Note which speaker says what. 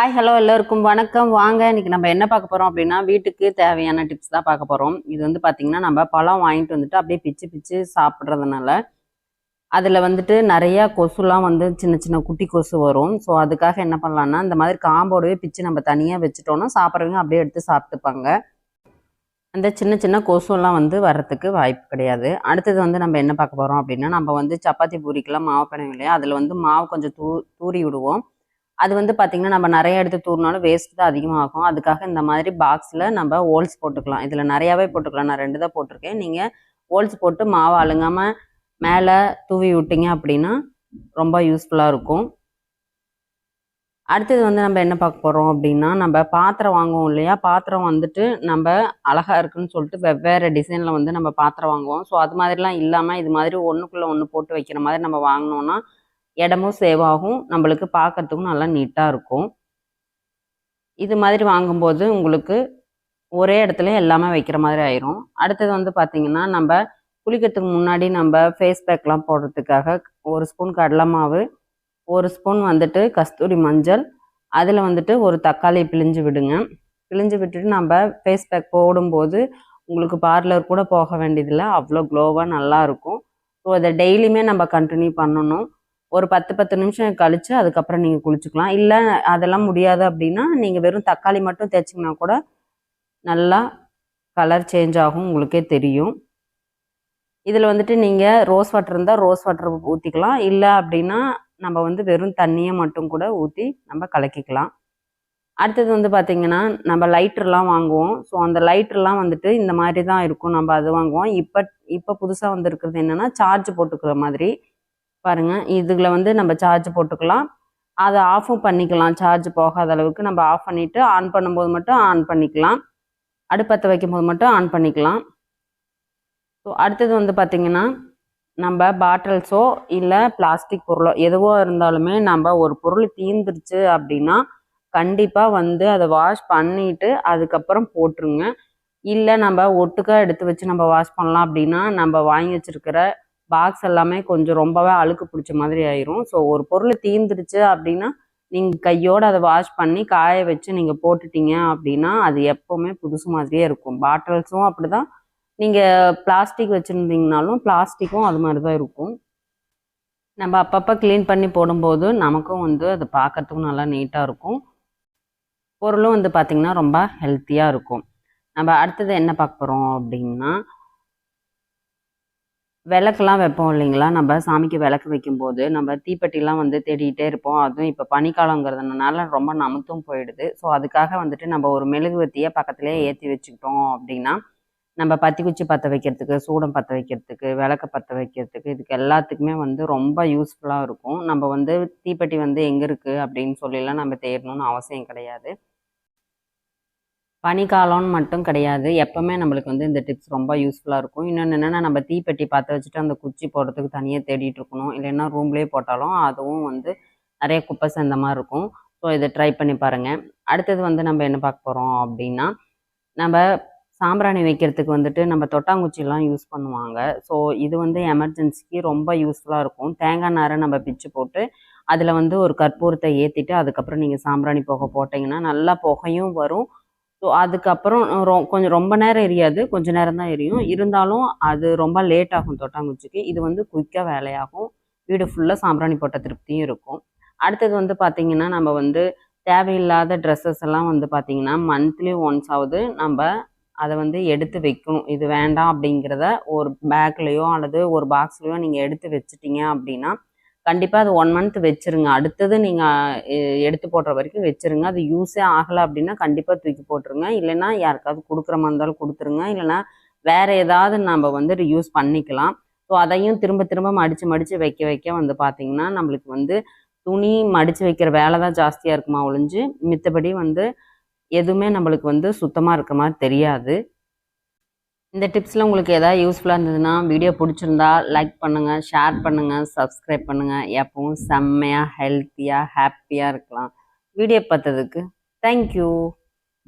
Speaker 1: Hi hello எல்லோருக்கும் வணக்கம். வாங்க இன்னைக்கு நம்ம என்ன பார்க்க போகிறோம் அப்படின்னா வீட்டுக்கு தேவையான டிப்ஸ் தான் பார்க்க போகிறோம் இது வந்து பார்த்திங்கன்னா நம்ம பழம் வாங்கிட்டு வந்துட்டு அப்படியே பிச்சு பிச்சு சாப்பிட்றதுனால அதில் வந்துட்டு நிறையா கொசுலாம் வந்து சின்ன சின்ன குட்டி கொசு வரும். ஸோ அதுக்காக என்ன பண்ணலான்னா இந்த மாதிரி காம்போடவே பிச்சு நம்ம தனியாக வச்சுட்டோம்னா சாப்பிட்றவங்க அப்படியே எடுத்து சாப்பிட்டுப்பாங்க. அந்த சின்ன சின்ன கொசுலாம் வந்து வர்றதுக்கு வாய்ப்பு கிடையாது. அடுத்தது வந்து நம்ம என்ன பார்க்க போகிறோம் அப்படின்னா நம்ம வந்து சப்பாத்தி பூரிக்கெல்லாம் மாவு பிணையும் இல்லையா? அதில் வந்து மாவு கொஞ்சம் தூ தூரி விடுவோம். அது வந்து பார்த்திங்கன்னா நம்ம நிறைய எடுத்து தூர்னாலும் வேஸ்ட் தான் அதிகமாகும். அதுக்காக இந்த மாதிரி பாக்ஸில் நம்ம ஹோல்ஸ் போட்டுக்கலாம். இதில் நிறையாவே போட்டுக்கலாம். நான் ரெண்டு தான் போட்டிருக்கேன். நீங்கள் ஹோல்ஸ் போட்டு மாவு அழுங்காமல் மேலே தூவி விட்டீங்க அப்படின்னா ரொம்ப யூஸ்ஃபுல்லாக இருக்கும். அடுத்தது வந்து நம்ம என்ன பார்க்க போகிறோம் அப்படின்னா நம்ம பாத்திரம் வாங்குவோம் இல்லையா? பாத்திரம் வந்துட்டு நம்ம அழகாக இருக்குன்னு சொல்லிட்டு வெவ்வேறு டிசைனில் வந்து நம்ம பாத்திரம் வாங்குவோம். ஸோ அது மாதிரிலாம் இல்லாமல் இது மாதிரி ஒன்றுக்குள்ளே ஒன்று போட்டு வைக்கிற மாதிரி நம்ம வாங்கினோன்னா இடமும் சேவ் ஆகும். நம்மளுக்கு பார்க்கறதுக்கும் நல்லா நீட்டாக இருக்கும். இது மாதிரி வாங்கும்போது உங்களுக்கு ஒரே இடத்துல எல்லாமே வைக்கிற மாதிரி ஆயிரும். அடுத்தது வந்து பார்த்தீங்கன்னா நம்ம குளிக்கிறதுக்கு முன்னாடி நம்ம ஃபேஸ் பேக்லாம் போடுறதுக்காக ஒரு ஸ்பூன் கடலை மாவு ஒரு ஸ்பூன் வந்துட்டு கஸ்தூரி மஞ்சள் அதில் வந்துட்டு ஒரு தக்காளி பிழிஞ்சு விடுங்க. பிழிஞ்சு விட்டுட்டு நம்ம ஃபேஸ் பேக் போடும்போது உங்களுக்கு பார்லர் கூட போக வேண்டியதில்லை. அவ்வளோ க்ளோவாக நல்லாயிருக்கும் ஸோ அதை டெய்லியுமே நம்ம கண்டினியூ பண்ணணும். ஒரு பத்து பத்து நிமிஷம் கழித்து அதுக்கப்புறம் நீங்கள் குளிச்சுக்கலாம். இல்லை அதெல்லாம் முடியாது அப்படின்னா நீங்கள் வெறும் தக்காளி மட்டும் தேய்ச்சிங்கன்னா கூட நல்லா கலர் சேஞ்ச் ஆகும் உங்களுக்கே தெரியும். இதில் வந்துட்டு நீங்கள் ரோஸ் வாட்டர் இருந்தால் ரோஸ் வாட்டர் ஊற்றிக்கலாம் இல்லை அப்படின்னா நம்ம வந்து வெறும் தண்ணியை மட்டும் கூட ஊற்றி நம்ம கலக்கிக்கலாம். அடுத்தது வந்து பார்த்திங்கன்னா நம்ம லைட்டர்லாம் வாங்குவோம். ஸோ அந்த லைட்டர்லாம் வந்துட்டு இந்த மாதிரி தான் இருக்கும். நம்ம அது வாங்குவோம். இப்போ இப்போ புதுசாக வந்துருக்கிறது என்னென்னா சார்ஜ் போட்டுக்கிற மாதிரி. பாருங்கள் இதுல வந்து நம்ம சார்ஜ் போட்டுக்கலாம். அதை ஆஃபும் பண்ணிக்கலாம். சார்ஜ் போகாத அளவுக்கு நம்ம ஆஃப் பண்ணிவிட்டு ஆன் பண்ணும்போது மட்டும் ஆன் பண்ணிக்கலாம். அடுப்பத்தை வைக்கும்போது மட்டும் ஆன் பண்ணிக்கலாம். ஸோ அடுத்தது வந்து பார்த்திங்கன்னா நம்ம பாட்டில்ஸோ இல்லை பிளாஸ்டிக் பொருளோ எதுவோ இருந்தாலுமே நம்ம ஒரு பொருள் தீந்துருச்சு அப்படின்னா கண்டிப்பாக வந்து அதை வாஷ் பண்ணிட்டு அதுக்கப்புறம் போட்டுருங்க. இல்லை நம்ம ஒட்டுக்காக எடுத்து வச்சு நம்ம வாஷ் பண்ணலாம் அப்படின்னா நம்ம வாங்கி வச்சிருக்கிற பாக்ஸ் எல்லாமே கொஞ்சம் ரொம்பவே அழுக்கு பிடிச்ச மாதிரி ஆயிரும். ஸோ ஒரு பொருள் தீந்துருச்சு அப்படின்னா நீங்கள் கையோடு அதை வாஷ் பண்ணி காய வச்சு நீங்கள் போட்டுட்டீங்க அப்படின்னா அது எப்போவுமே புதுசு மாதிரியே இருக்கும். பாட்டில்ஸும் அப்படி தான் நீங்கள் பிளாஸ்டிக் வச்சுருந்தீங்கனாலும் பிளாஸ்டிக்கும் அது மாதிரி தான் இருக்கும். நம்ம அப்பப்போ க்ளீன் பண்ணி போடும்போது நமக்கும் வந்து அது பார்க்கறதுக்கும் நல்லா நீட்டாக இருக்கும். பொருளும் வந்து பார்த்திங்கன்னா ரொம்ப ஹெல்த்தியாக இருக்கும். நம்ம அடுத்தது என்ன பார்க்க போகிறோம் அப்படின்னா விளக்குலாம் வைப்போம் இல்லைங்களா? நம்ம சாமிக்கு விளக்கு வைக்கும்போது நம்ம தீப்பெட்டிலாம் வந்து தேடிக்கிட்டே இருப்போம். அதுவும் இப்போ பனிக்காலங்கிறதுனால ரொம்ப நமுத்தும் போயிடுது. ஸோ அதுக்காக வந்துட்டு நம்ம ஒரு மெழுகுவத்தியை பக்கத்துலேயே ஏற்றி வச்சுக்கிட்டோம் அப்படின்னா நம்ம பத்தி குச்சி பற்ற வைக்கிறதுக்கு சூடம் பற்ற வைக்கிறதுக்கு விளக்க பற்ற வைக்கிறதுக்கு இதுக்கு எல்லாத்துக்குமே வந்து ரொம்ப யூஸ்ஃபுல்லாக இருக்கும். நம்ம வந்து தீப்பெட்டி வந்து எங்கே இருக்குது அப்படின்னு சொல்லிலாம் நம்ம தேடணும்னு அவசியம் கிடையாது. பனிக்காலம்னு மட்டும் கிடையாது. எப்போவுமே நம்மளுக்கு வந்து இந்த டிப்ஸ் ரொம்ப யூஸ்ஃபுல்லாக இருக்கும். இன்னொன்று என்னென்னா நம்ம தீப்பெட்டி பற்ற வச்சுட்டு அந்த குச்சி போடுறதுக்கு தனியாக தேடிட்டு இருக்கணும். இல்லைன்னா ரூம்லேயே போட்டாலும் அதுவும் வந்து நிறைய குப்பை சேர்ந்த மாதிரி இருக்கும். ஸோ இதை ட்ரை பண்ணி பாருங்கள் அடுத்தது வந்து நம்ம என்ன பார்க்க போகிறோம் அப்படின்னா நம்ம சாம்பிராணி வைக்கிறதுக்கு வந்துட்டு நம்ம தொட்டாங்குச்சிலாம் யூஸ் பண்ணுவாங்க. ஸோ இது வந்து எமர்ஜென்சிக்கு ரொம்ப யூஸ்ஃபுல்லாக இருக்கும். தேங்காய் நாரை நம்ம பிச்சு போட்டு அதில் வந்து ஒரு கற்பூரத்தை ஏற்றிட்டு அதுக்கப்புறம் நீங்கள் சாம்பிராணி புகை போட்டிங்கன்னா நல்லா புகையும் வரும். ஸோ அதுக்கப்புறம் ரொ கொஞ்சம் ரொம்ப நேரம் எரியாது. கொஞ்சம் நேரம் தான் எரியும். இருந்தாலும் அது ரொம்ப லேட் ஆகும் தொட்டாங்குச்சிக்கு. இது வந்து குயிக்காக வேலையாகும். வீடு ஃபுல்லாக சாம்பிராணி போட்ட திருப்தியும் இருக்கும். அடுத்தது வந்து பார்த்திங்கன்னா நம்ம வந்து தேவையில்லாத ட்ரெஸ்ஸஸ் எல்லாம் வந்து பார்த்திங்கன்னா மந்த்லி ஒன்ஸ் ஆகுது நம்ம அதை வந்து எடுத்து வைக்கணும். இது வேண்டாம் அப்படிங்கிறத ஒரு பேக்லேயோ அல்லது ஒரு பாக்ஸ்லேயோ நீங்கள் எடுத்து வச்சிட்டீங்க அப்படின்னா கண்டிப்பாக அது ஒன் மந்த் வச்சுருங்க. அடுத்தது நீங்கள் எடுத்து போடுற வரைக்கும் வச்சுருங்க. அது யூஸே ஆகலை அப்படின்னா கண்டிப்பாக தூக்கி போட்டுருங்க. இல்லைன்னா யாருக்காவது கொடுக்குற மாதிரி இருந்தாலும் கொடுத்துருங்க. இல்லைன்னா வேறு ஏதாவது நம்ம வந்து யூஸ் பண்ணிக்கலாம். ஸோ அதையும் திரும்ப திரும்ப மடித்து மடித்து வைக்க வைக்க வந்து பார்த்திங்கன்னா நம்மளுக்கு வந்து துணி மடித்து வைக்கிற வேலை தான் ஜாஸ்தியாக இருக்குமா ஒழிஞ்சு மித்தபடி வந்து எதுவுமே நம்மளுக்கு வந்து சுத்தமாக இருக்கிற மாதிரி தெரியாது. இந்த டிப்ஸில் உங்களுக்கு எதாவது யூஸ்ஃபுல்லாக இருந்ததுன்னா வீடியோ பிடிச்சிருந்தா லைக் பண்ணுங்கள் ஷேர் பண்ணுங்கள் சப்ஸ்கிரைப் பண்ணுங்கள் எப்பவும் செம்மையாக ஹெல்த்தியாக ஹாப்பியாக இருக்கலாம். வீடியோ பார்த்ததுக்கு தேங்க்யூ